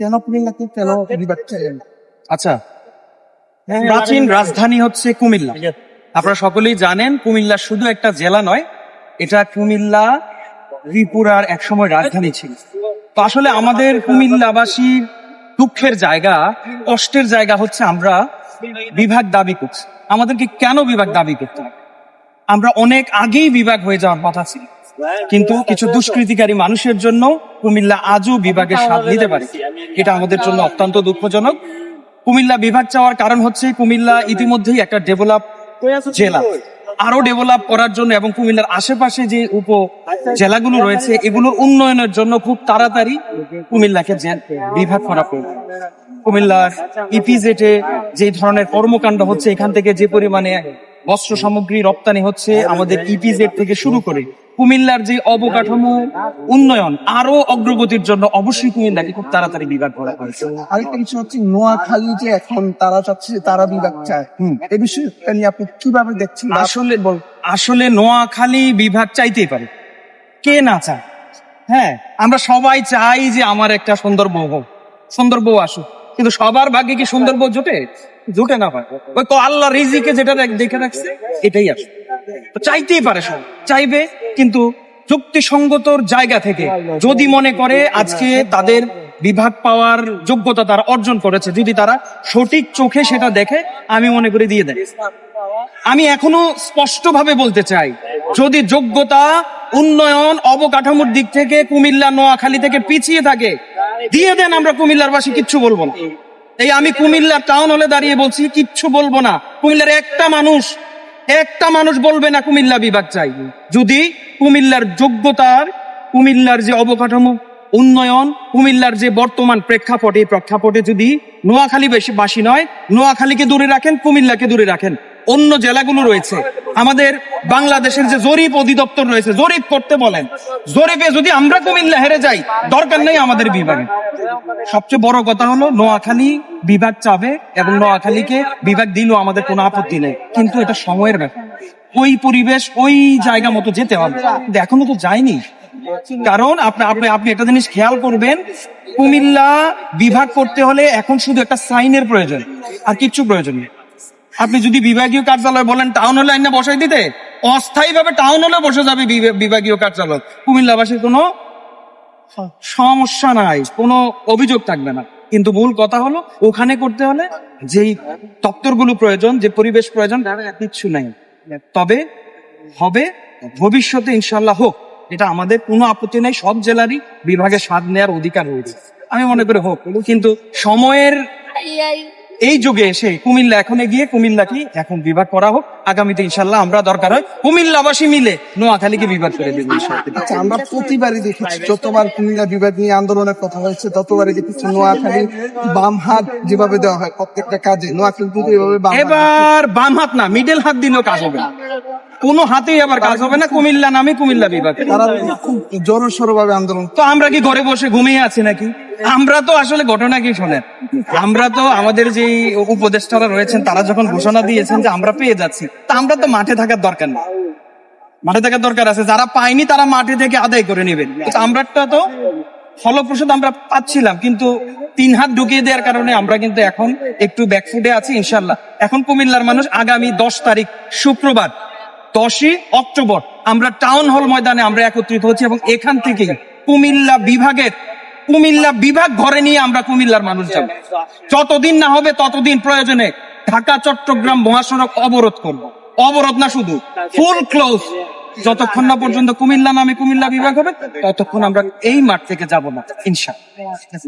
কেন কুমিল্লাকে কেন বিভাগ চাইলেন আচ্ছা প্রাচীন রাজধানী হচ্ছে কুমিল্লা। আপনারা সকলেই জানেন কুমিল্লা শুধু একটা জেলা নয় এটা কুমিল্লা ত্রিপুরার একসময় রাজধানী ছিল। তো আসলে আমাদের কুমিল্লাবাসীর দুঃখের জায়গা কষ্টের জায়গা হচ্ছে আমরা বিভাগ দাবি করছি। আমাদেরকে কেন বিভাগ দাবি করতে হবে? আমরা অনেক আগেই বিভাগ হয়ে যাওয়ার কথা ছিল। কিন্তু কিছু দুষ্কৃতিকারী মানুষের জন্য কুমিল্লা আজও বিভাগের স্বাদ নিতে পারে। এটা আমাদের জন্য অত্যন্ত দুঃখজনক। কুমিল্লা বিভাগ চাওয়ার কারণ হচ্ছে কুমিল্লা ইতিমধ্যেই একটা ডেভেলপ জেলা। আরও ডেভেলপ করার জন্য এবং কুমিল্লার আশেপাশে যে উপ জেলাগুলো রয়েছে এগুলোর উন্নয়নের জন্য খুব তাড়াতাড়ি কুমিল্লাকে বিভাগ করা প্রয়োজন কুমিল্লার ইপিজেটে যে ধরনের কর্মকাণ্ড হচ্ছে এখান থেকে যে পরিমাণে বস্ত্র সামগ্রী রপ্তানি হচ্ছে আমাদের ইপিজেড থেকে শুরু করে কুমিল্লার যে অবকাঠামো উন্নয়ন আরও অগ্রগতির জন্য অবশ্যই কুমিল্লাকে খুব তাড়াতাড়ি বিভাগ করা হয়েছে আরেকটা কিছু হচ্ছে নোয়াখালী যে এখন তারা চাচ্ছে তারা বিভাগ চায়। হুম। এই বিষয়টা নিয়ে আপনি কীভাবে দেখছেন আসলে আসলে নোয়াখালী বিভাগ চাইতেই পারে। কে না চায়? হ্যাঁ আমরা সবাই চাই যে আমার একটা সুন্দর বউ হোক। সুন্দর বউ আসুক। কিন্তু সবার ভাগ্যে কি সুন্দর বউ জোটে? জোটে না পারে ওই তো আল্লাহ রিজিকে যেটা দেখে রাখছে, এটাই আসে তো চাইতেই পারে সব। চাইবে, কিন্তু যুক্তিসঙ্গতর জায়গা থেকে যদি মনে করে আজকে তাদের বিভাগ পাওয়ার যোগ্যতা তারা অর্জন করেছে, যদি তারা সঠিক চোখে সেটা দেখে, আমি মনে করি দিয়ে দেয়। আমি এখনও স্পষ্টভাবে বলতে চাই, যদি যোগ্যতা, উন্নয়ন, অবকাঠামোর দিক থেকে কুমিল্লা, নোয়াখালী থেকে পিছিয়ে থাকে দিয়ে দেন, আমরা কুমিল্লার বাসী কিচ্ছু বলব না। এই আমি কুমিল্লা টাউন হলে দাঁড়িয়ে বলছি, কিচ্ছু বলব না। কুমিল্লার একটা মানুষ একটা মানুষ বলবে না কুমিল্লা বিভাগ চাই। যদি কুমিল্লার যোগ্যতার, কুমিল্লার যে অবকাঠামো, উন্নয়ন, কুমিল্লার যে বর্তমান প্রেক্ষাপট প্রেক্ষাপটে যদি নোয়াখালী বেশি বাসী নয়, নোয়াখালীকে দূরে রাখেন, কুমিল্লাকে দূরে রাখেন। অন্য জেলাগুলো রয়েছে। আমাদের বাংলাদেশের যে জরিপ অধিদপ্তর রয়েছে, জরিপ করতে বলেন। জরিপে যদি আমরা কুমিল্লা হেরে যাই, দরকার নেই আমাদের বিভাগে। সবচেয়ে বড় কথা হলো, নোয়াখালী বিভাগ চাবে এবং নোয়াখালীকে বিভাগ দিলেও আমাদের কোনো আপত্তি নেই। কিন্তু এটা সময়ের ব্যাপার। ওই পরিবেশ, ওই জায়গা মতো যেতে হবে। এখনও তো যায়নি। কারণ আপনি আপনি আপনি একটা জিনিস খেয়াল করবেন, কুমিল্লা বিভাগ করতে হলে এখন শুধু একটা সাইনের প্রয়োজন, আর কিচ্ছু প্রয়োজন নেই। আপনি যদি বিভাগীয় কার্যালয় বলেন টাউন হলে আইনা বসাই দিতে? অস্থায়ী ভাবে টাউন হলে বসে যাবে বিভা- বিভাগীয় কার্যালয়। কুমিল্লাবাসীর কোনো সমস্যা নাই, কোনো অভিযোগ থাকবে না। কিন্তু মূল কথা হলো, ওখানে করতে হলে যেই দপ্তরগুলো প্রয়োজন, যে পরিবেশ প্রয়োজন কিচ্ছু নাই। তবে হবে, ভবিষ্যতে ইনশাল্লাহ হোক। এটা আমাদের কোনো আপত্তি নেই, সব জেলারই বিভাগে স্বাদ নেওয়ার অধিকার রয়েছে। আমি মনে করি হোক, কিন্তু সময়ের এই যুগে এসে কুমিল্লা এখন গিয়ে কুমিল্লা কি এখন বিভাগ করা হোক। আগামীতে ইনশাল্লাহ আমরা দরকার হয় কুমিল্লাবাসী মিলে নোয়াখালীকে বিভাগ করে দেবো আচ্ছা আমরা প্রতিবারই দেখেছি যতবার কুমিল্লা বিভাগ নিয়ে আন্দোলনের কথা হয়েছে ততবারই দেখেছি নোয়াখালী বাম হাত যেভাবে দেওয়া হয় প্রত্যেকটা কাজে নোয়াখালী কিন্তু এভাবে এবার বাম হাত না মিডল হাত দিলেও কাজ হবে কোনো হাতেই আবার কাজ হবে না কুমিল্লা নামে কুমিল্লা বিভাগ তারা খুব জোরসোর ভাবে আন্দোলন তো আমরা কি ঘরে বসে ঘুমিয়ে আছি নাকি? আমরা তো আসলে ঘটনা কি শোনেন? আমরা তো আমাদের যে উপদেষ্টারা রয়েছেন, তারা যখন ঘোষণা দিয়েছেন যে আমরা পেয়ে যাচ্ছি, তা আমরা তো মাঠে থাকার দরকার নেই। মাঠে থাকার দরকার আছে। যারা পায়নি, তারা মাঠে থেকে আদায় করে নেবেন। আমরাটা তো ফলপ্রসূ আমরা পাচ্ছিলাম, কিন্তু তিন হাত ঢুকিয়ে দেওয়ার কারণে আমরা কিন্তু এখন একটু ব্যাকফুটে আছি ইনশাল্লাহ এখন কুমিল্লার মানুষ আগামী দশ তারিখ, শুক্রবার, দশই অক্টোবর, আমরা টাউন হল ময়দানে আমরা একত্রিত হচ্ছি এবং এখান থেকে কুমিল্লা বিভাগের কুমিল্লা বিভাগ ঘরে নিয়ে আমরা কুমিল্লার মানুষ যাব। যতদিন না হবে ততদিন প্রয়োজনে ঢাকা, চট্টগ্রাম মহাসড়ক অবরোধ করব। অবরোধ না শুধু ফুল ক্লোজ যতক্ষণ না পর্যন্ত কুমিল্লা নামে কুমিল্লা বিভাগ হবে, ততক্ষণ আমরা এই মাঠ থেকে যাব না ইনশাল্লাহ